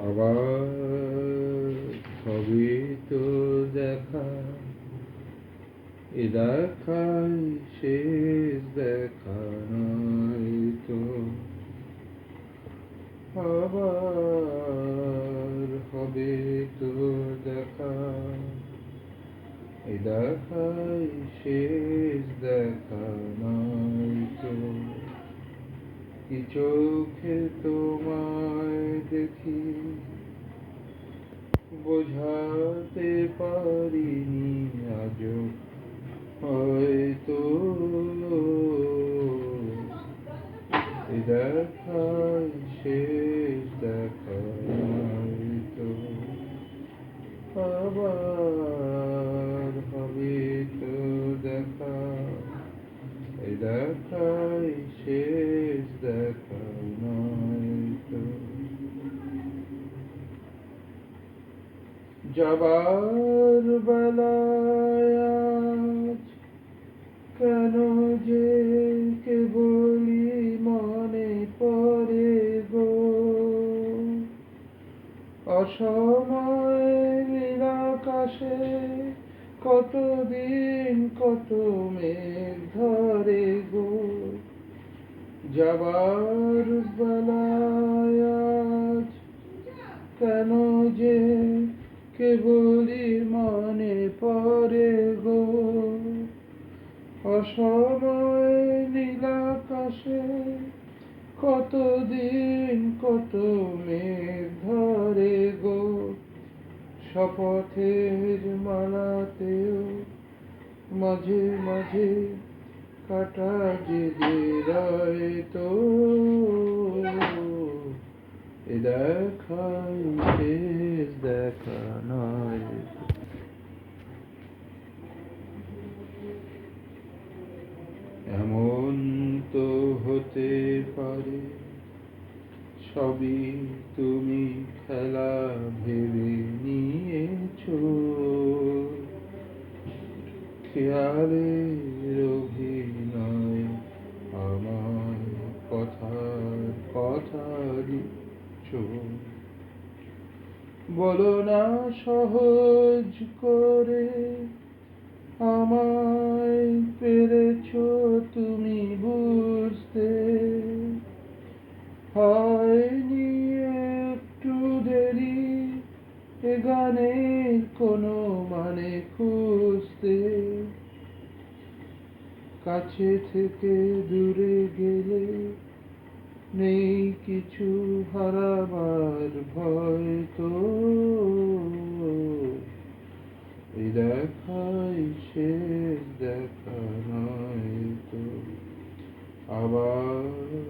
আবার হবে তো দেখা। এ দেখাই শেষ দেখা। নয় তো আবার হবে তো দেখা। এ দেখাই শেষ দেখা। চোখে তোমায় দেখি, বোঝাতে পারিনি আজও হয়তো। এ দেখাই শেষ দেখা হয়তো। আবার হবে তো দেখা। দেখাই শেষ দেখা যাবার বেলায় কেন যে কেবলি মনে পড়ে গো? অসময় নীলাকাশে কতদিন কত মেঘ ধরে গো? যাবার বেলায় কেন যে কেবলি মনে পড়ে গো? অসময় নীলাকাশে কতদিন কত মেঘ ধরে গো? শপথের মালাতেও মাঝে মাঝে কাটা যে তো। এ দেখাই, শেষ দেখা নয়। এমন তো হতে পারে, সবই তুমি খেলা ভেবে হয়নি একটু দেরি এ গানের কোনো মানে খুঁজতে। কাছে থেকে দূরে গেলে নেই কিছু হারাবার ভয় তো। দেখাই শেষ দেখা নয় তো। আবার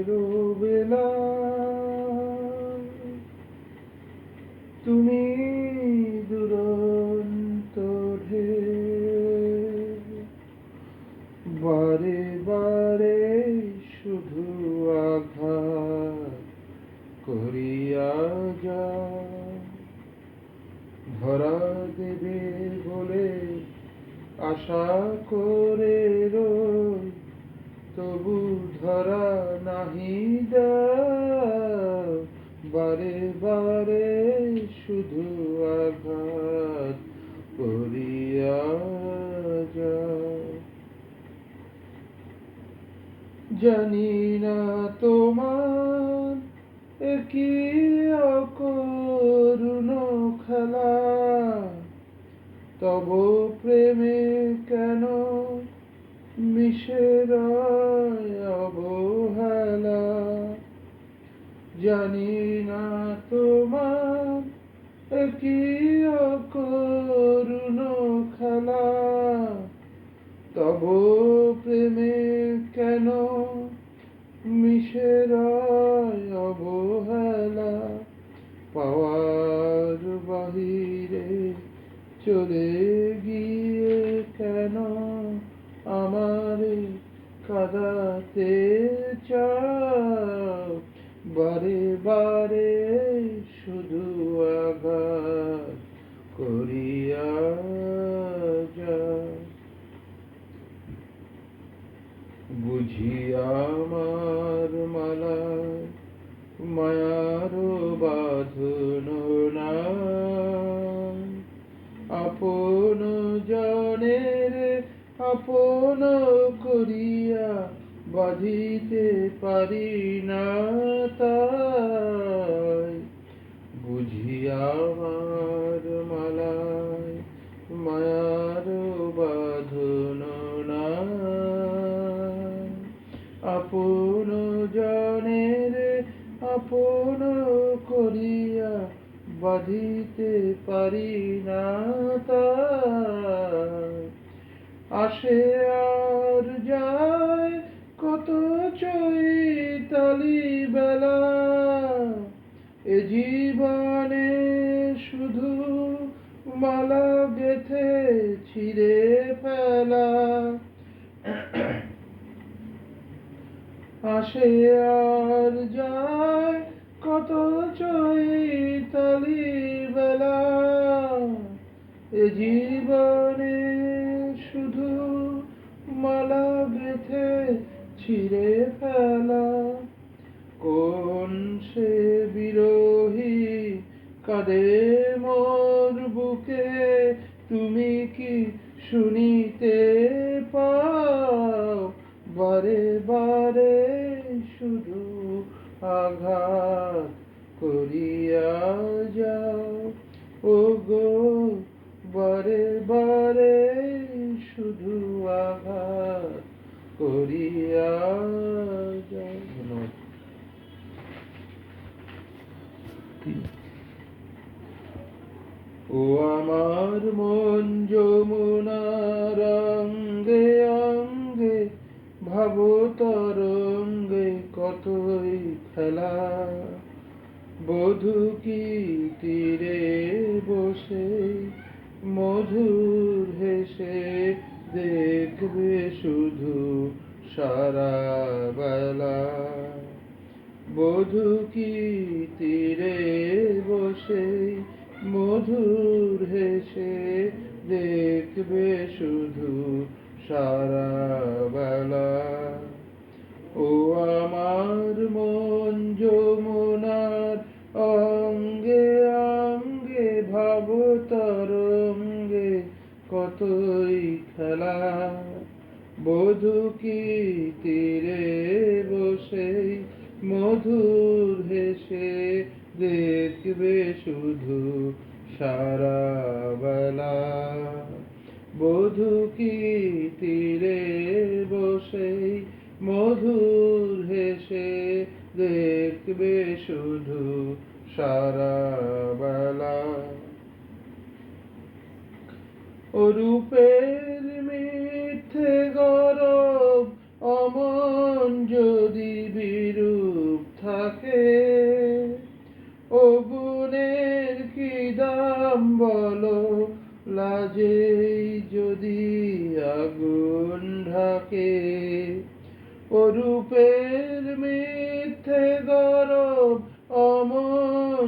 জানি না তোমার একই অকরুণ খেলা। তব প্রেমে কেন মিশে রয় অবহেলা? জানি না তোমার কি করুণ করিয়া যাও বুঝি আমার মালায় মায়ার বাঁধন নাই। আপন জনের করিয়া পারি না বাঁধিতে পারি না আসে আর যায় কত চৈতালি বেলা। এ জীবনে শুধু মালা গেথে ছিঁড়ে ফেলা। আসে আর যায় কত চৈতালি বেলা। এ জীবনে শুধু মালা গেথে ছিঁড়ে ফেলা। কোন সে বিরোহী কাঁদে মোর বুকে? তুমি কি শুনিতে করিয়া ও আমার মন যমুনার অঙ্গে অঙ্গে ভাব তরঙ্গে কতই খেলা। বধু কি তীরে বসে মধুর হেসে দেখবে শুধু সারা বেলা। বধু কি তীরে বসে, মধুর হেসে দেখবে শুধু সারা বেলা। ও আমার মন কতই খেলা, বধু কি তীরে বসে মধুর হেসে দেখবে শুধু সারা বেলা বধু কি তীরে বসে মধুর হেসে দেখবে শুধু সারা বেলা অরূপের মিথ্যে গরব অমন যদি বিরূপ থাকে. ও গুণের কি দাম বলো লাজে যদি আগুন ঢাকে অরূপের মিথ্যে গরব অমন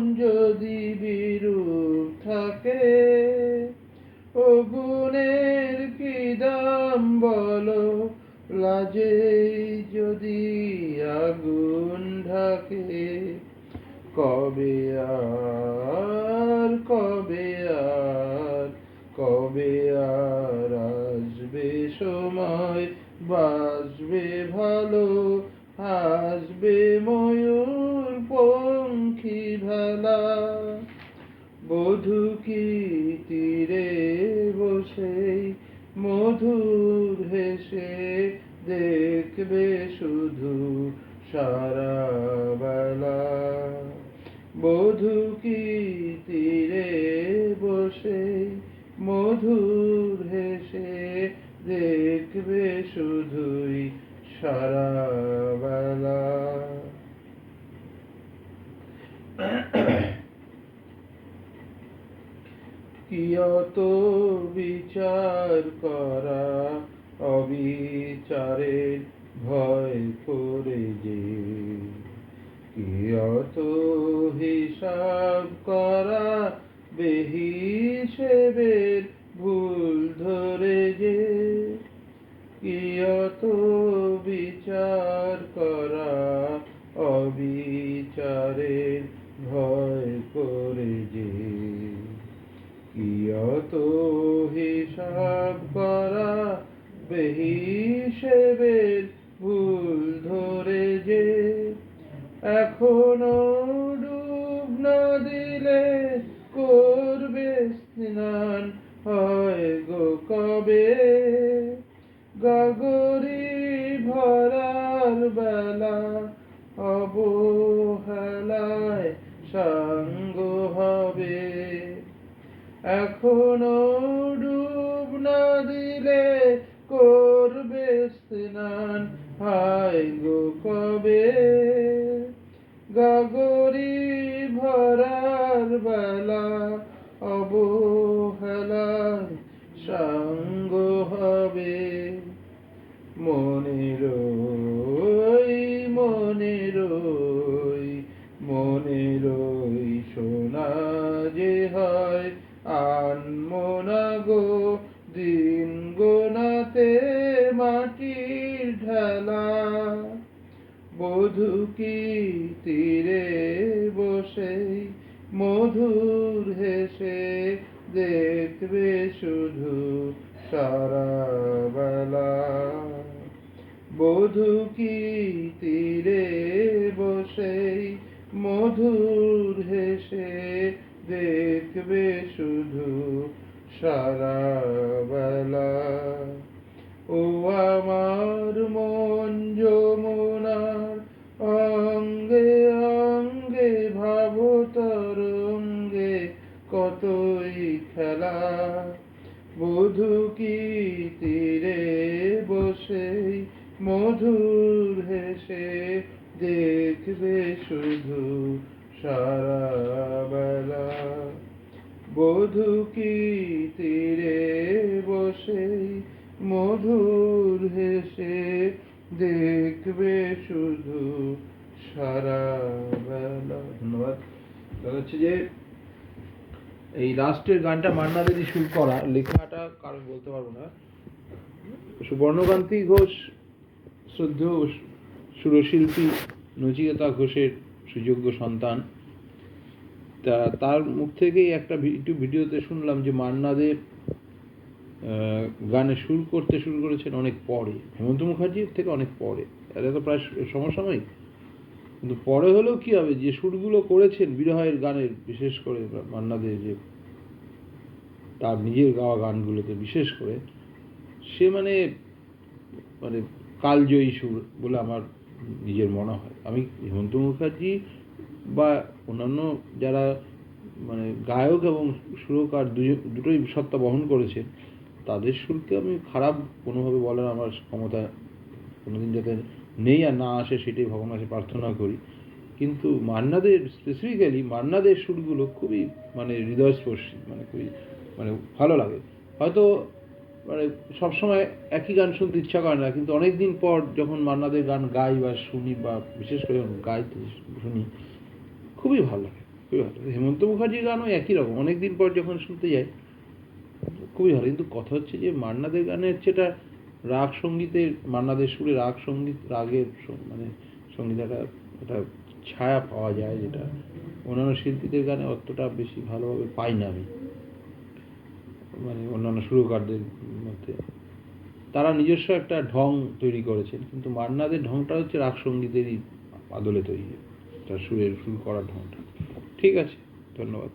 ময়ূর পঙ্খী ভালা, বধু কি তীরে বসে, মধুর হেসে দেখবে শুধু সারা বেলা। বধু কি তীরে বসে, মধুর হেসে দেখবে শুধুই সারা বেলা। অত বিচার করা? অবিচারের ভয় করে যে। কি অত হিসাব করা? বেহিসেবের ভুল ধরে যে। কি অত বিচার করা? অবিচারের ভয় করে যে। কি অত হিসাব করা বেহিসেবের ভুল ধরে যে এখনও ডুব না দিলে করবে স্নান হয় গো কবে? গাগরি ভরার বেলা অবহেলায় সাঙ্গ এখনও ডুব না দিলে করবে স্নান। হায় গো কবে? গাগরি ভরার বেলা মধুর হেসে দেখবে শুধু সারা বেলা। বধু কি তীরে বসে মধুর হেসে দেখবে শুধু সারা বেলা? ও আমার মন যমুনার কতই খেলা, বধু কি তীরে বসে মধুর হেসে দেখবে শুধু সারা বেলা? বধু কি তীরে বসে মধুর হেসে দেখবে শুধু সারা বেলা? ধন্যবাদ। হচ্ছে যে এই লাস্টের গানটা মান্না দেবী সুর করা লেখাটা কারণ বলতে পারব না। সুবর্ণকান্তি ঘোষ শ্রদ্ধেয় সুরশিল্পী নচিকেতা ঘোষের সুযোগ্য সন্তান। তা তার মুখ থেকেই একটা ইউটিউব ভিডিওতে শুনলাম যে মান্না দে আহ, গানে সুর করতে শুরু করেছেন অনেক পরে। হেমন্ত মুখার্জির থেকে অনেক পরে। এটা তো প্রায় সমসাময়িক। কিন্তু পরে হলেও কি হবে? যে সুরগুলো করেছেন বিরহের গানের, বিশেষ করে মান্না দে যে তার নিজের গাওয়া গানগুলোতে বিশেষ করে, সে মানে মানে কালজয়ী সুর বলে আমার নিজের মনে হয়। আমি হেমন্ত মুখার্জি বা অন্যান্য যারা মানে গায়ক এবং সুরকার দুটোই সত্তা বহন করেছে তাদের সুরকে আমি খারাপ কোনোভাবে বলার আমার ক্ষমতা কোনোদিন যাতে নেই আর না আসে সেটাই ভগবানের কাছে প্রার্থনা করি। কিন্তু মান্নাদের স্পেসিফিক্যালি মান্নাদের সুরগুলো খুবই মানে হৃদয়স্পর্শী মানে খুবই মানে ভালো লাগে। হয়তো মানে সবসময় একই গান শুনতে ইচ্ছা করে না, কিন্তু অনেক দিন পর যখন মান্নাদের গান গাই বা শুনি বা বিশেষ করে গাইতে শুনি, খুবই ভালো লাগে, খুবই ভালো লাগে। হেমন্ত মুখার্জির গানও একই রকম অনেক দিন পর যখন শুনতে যাই, খুবই ভালো কিন্তু কথা হচ্ছে যে মান্নাদের গানে হচ্ছে এটা রাগ সঙ্গীতের, মান্নাদের সুরে রাগ সংগীত, রাগের মানে সংগীত একটা একটা ছায়া পাওয়া যায় যেটা অন্যান্য শিল্পীদের গানে অতটা বেশি ভালোভাবে পাই না আমি। মানে অন্যান্য সুরকারদের মধ্যে। তারা নিজস্ব একটা ঢং তৈরি করেছেন, কিন্তু মান্নাদের ঢংটা হচ্ছে রাগ সঙ্গীতেরই আদলে তৈরি, তার সুরের, সুর করার ঢংটা। ঠিক আছে, ধন্যবাদ।